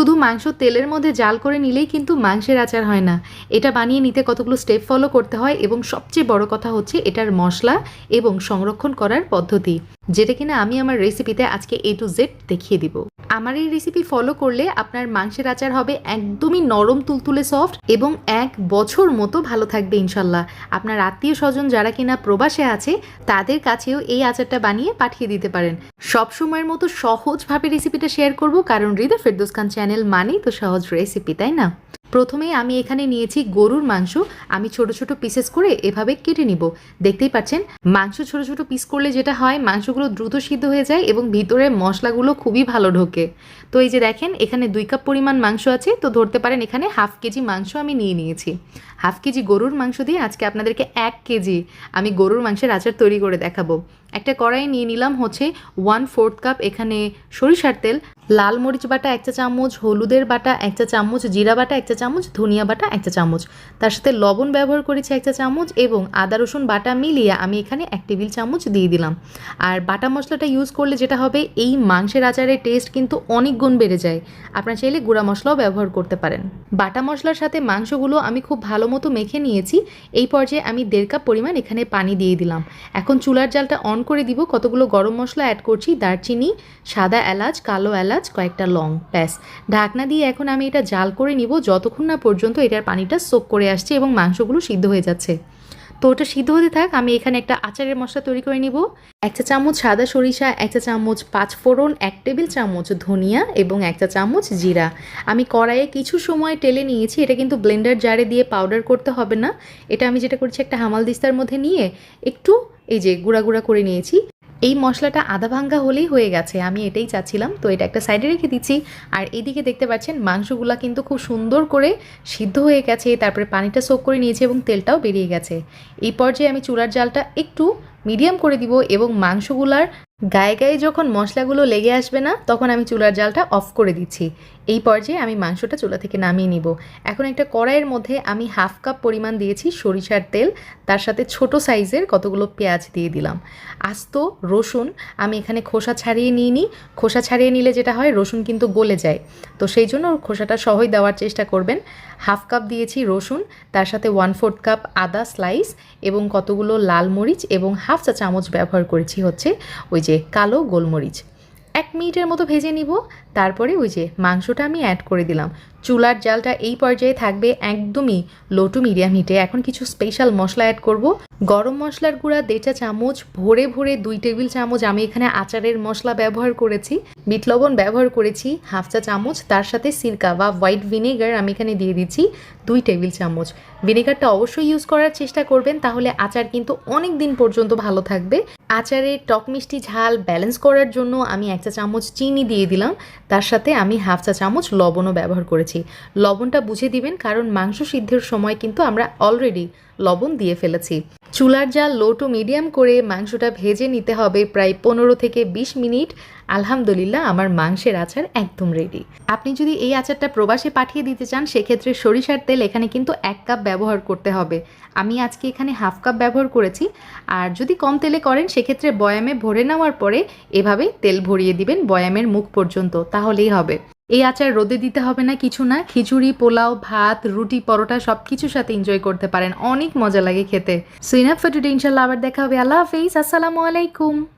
শুধু মাংস তেলের মধ্যে জাল করে নিলেই কিন্তু মাংসের আচার হয় না। এটা বানিয়ে নিতে কতগুলো স্টেপ ফলো করতে হয় এবং সবচেয়ে বড় কথা হচ্ছে এটার মশলা এবং সংরক্ষণ করার পদ্ধতি, যেটা কিনা আমি আমার রেসিপিতে আজকে এ টু জেড দেখিয়ে দিব। আমার এই রেসিপি ফলো করলে আপনার মাংসের আচার হবে একদমই নরম, তুলতুলে সফট এবং এক বছর মতো ভালো থাকবে ইনশাল্লাহ। আপনার আত্মীয় স্বজন যারা কিনা প্রবাসে আছে, তাদের কাছেও এই আচারটা বানিয়ে পাঠিয়ে দিতে পারেন। সব সময়ের মতো সহজভাবে রেসিপিটা শেয়ার করব, কারণ হৃদয় ফেরদোস খান চ্যানেল মানেই তো সহজ রেসিপি তাই না? প্রথমেই আমি এখানে নিয়েছি গরুর মাংস। আমি ছোট ছোট পিসেস করে এভাবে কেটে নিব। দেখতেই পাচ্ছেন, মাংস ছোট ছোট পিস করলে যেটা হয়, মাংসগুলো দ্রুত সিদ্ধ হয়ে যায় এবং ভিতরে মশলাগুলো খুবই ভালো ঢোকে। তো এই যে দেখেন, এখানে দুই কাপ পরিমাণ মাংস আছে। তো ধরতে পারেন, এখানে হাফ কেজি মাংস আমি নিয়ে নিয়েছি। হাফ কেজি গরুর মাংস দিয়ে আজকে আপনাদেরকে এক কেজি আমি গরুর মাংসের আচার তৈরি করে দেখাবো। একটা কড়াই নিয়ে নিলাম হচ্ছে ওয়ান ফোর্থ কাপ এখানে সরিষার তেল, লাল মরিচ বাটা এক চা চামচ, হলুদের বাটা এক চা চামচ, জিরা বাটা এক চা চামচ, ধনিয়া বাটা এক চা চামচ। তার সাথে লবণ ব্যবহার করেছি এক চা চামচ এবং আদা, রসুন বাটা মিলিয়ে আমি এখানে এক টেবিল চামচ দিয়ে দিলাম। আর বাটা মশলাটা ইউজ করলে যেটা হবে, এই মাংসের আচারের টেস্ট কিন্তু অনেক গুণ বেড়ে যায়। আপনারা চাইলে গুঁড়া মশলাও ব্যবহার করতে পারেন। বাটা মশলার সাথে মাংসগুলো আমি খুব ভালো মতো মেখে নিয়েছি। এই পর্যায়ে আমি দেড় কাপ পরিমাণ এখানে পানি দিয়ে দিলাম। এখন চুলার জালটা অন করে দিব। কতগুলো গরম মশলা অ্যাড করছি? দারচিনি, সাদা এলাচ, কালো এলাচ, কয়েকটা লং। ব্যাস। ঢাকনা দিয়ে এখন আমি এটা জাল করে নিব। যতক্ষণ না পর্যন্ত এটার পানিটা সোক করে আসছে এবং মাংসগুলো সিদ্ধ হয়ে যাচ্ছে। তো ওটা সিদ্ধ হতে থাক, আমি এখানে একটা আচারের মশলা তৈরি করে নিব। এক চা চামচ সাদা সরিষা, এক চা চামচ পাঁচফোড়ন এক টেবিল চামচ ধনিয়া এবং এক চা চামচ জিরা। আমি কড়াইয়ে কিছু সময় টেলে নিয়েছি, এটা কিন্তু ব্লেন্ডার জারে দিয়ে পাউডার করতে হবে না। এটা আমি যেটা করছি, একটা হামাল দিস্তার মধ্যে নিয়ে একটু এই যে গুঁড়া গুঁড়া করে নিয়েছি। এই মশলাটা আধা ভাঙ্গা হলেই হয়ে গেছে, আমি এটাই চাচ্ছিলাম। তো এটা একটা সাইডে রেখে দিচ্ছি। আর এদিকে দেখতে পাচ্ছেন, মাংসগুলা কিন্তু খুব সুন্দর করে সিদ্ধ হয়ে গেছে, তারপরে পানিটা সোক করে নিয়েছে এবং তেলটাও বেরিয়ে গেছে। এই পর্যায়ে আমি চুলার জালটা একটু মিডিয়াম করে দিব এবং মাংসগুলার গায়ে গায়ে যখন মশলাগুলো লেগে আসবে না, তখন আমি চুলার জালটা অফ করে দিচ্ছি। এই পর্যায়ে আমি মাংসটা চুলা থেকে নামিয়ে নিব। এখন একটা কড়াইয়ের মধ্যে আমি হাফ কাপ পরিমাণ দিয়েছি সরিষার তেল। তার সাথে ছোট সাইজের কতগুলো পেঁয়াজ দিয়ে দিলাম। আস্ত, রসুন আমি এখানে খোসা ছাড়িয়ে নিয়ে নিই খোসা ছাড়িয়ে নিলে যেটা হয়, রসুন কিন্তু গলে যায়। তো সেই জন্য খোসাটা সহই দেওয়ার চেষ্টা করবেন। হাফ কাপ দিয়েছি রসুন, তার সাথে ওয়ান ফোর্থ কাপ আদা স্লাইস এবং কতগুলো লাল মরিচ এবং হাফ চা চামচ ব্যবহার করেছি হচ্ছে ওই যে কালো গোলমরিচ। এক মিনিটের মতো ভেজে নিব। তারপরে ওই যে মাংসটা আমি অ্যাড করে দিলাম। চুলার জালটা এই পর্যায়ে থাকবে একদমই লো টু মিডিয়াম হিটে এখন কিছু স্পেশাল মশলা অ্যাড করব। গরম মশলার গুঁড়া দেড় চা চামচ, ভরে ভরে দুই টেবিল চামচ, আমি এখানে আচারের মশলা ব্যবহার করেছি, বিট লবণ ব্যবহার করেছি, হাফ চা চামচ, তার সাথে সিরকা বা হোয়াইট ভিনেগার আমি এখানে দিয়ে দিচ্ছি, দুই টেবিল চামচ। ভিনেগারটা অবশ্যই ইউজ করার চেষ্টা করবেন, তাহলে আচার কিন্তু অনেক দিন পর্যন্ত ভালো থাকবে। আচারের টক মিষ্টি ঝাল ব্যালেন্স করার জন্য আমি এক চা চামচ চিনি দিয়ে দিলাম। তার সাথে আমি হাফ চা চামচ লবণও ব্যবহার করেছি। লবণটা বুঝে দিবেন কারণ মাংস সিদ্ধের সময় কিন্তু আমরা অলরেডি লবণ দিয়ে ফেলেছি। চুলার জাল লো টু মিডিয়াম করে মাংসটা ভেজে নিতে হবে প্রায় পনেরো থেকে বিশ মিনিট। আলহামদুলিল্লাহ, আমার মাংসের আচার একদম রেডি আপনি যদি এই আচারটা প্রবাসে পাঠিয়ে দিতে চান, সেক্ষেত্রে সরিষার তেল এখানে কিন্তু এক কাপ ব্যবহার করতে হবে। আমি আজকে এখানে হাফ কাপ ব্যবহার করেছি। আর যদি কম তেলে করেন, সেক্ষেত্রে বয়ামে ভরে নেওয়ার পরে এভাবে তেল ভরিয়ে দিবেন বয়ামের মুখ পর্যন্ত, তাহলেই হবে। এই আচার রোদে দিতে হবে না, কিছু না। খিচুড়ি, পোলাও, ভাত, রুটি, পরোটা সব কিছুর সাথে এনজয় করতে পারেন। অনেক মজা লাগে খেতে। সো ইনাফ ফর ইনশাল্লাহ আবার দেখা হবে। আল্লাহ হাফিজ। আসসালামু আলাইকুম।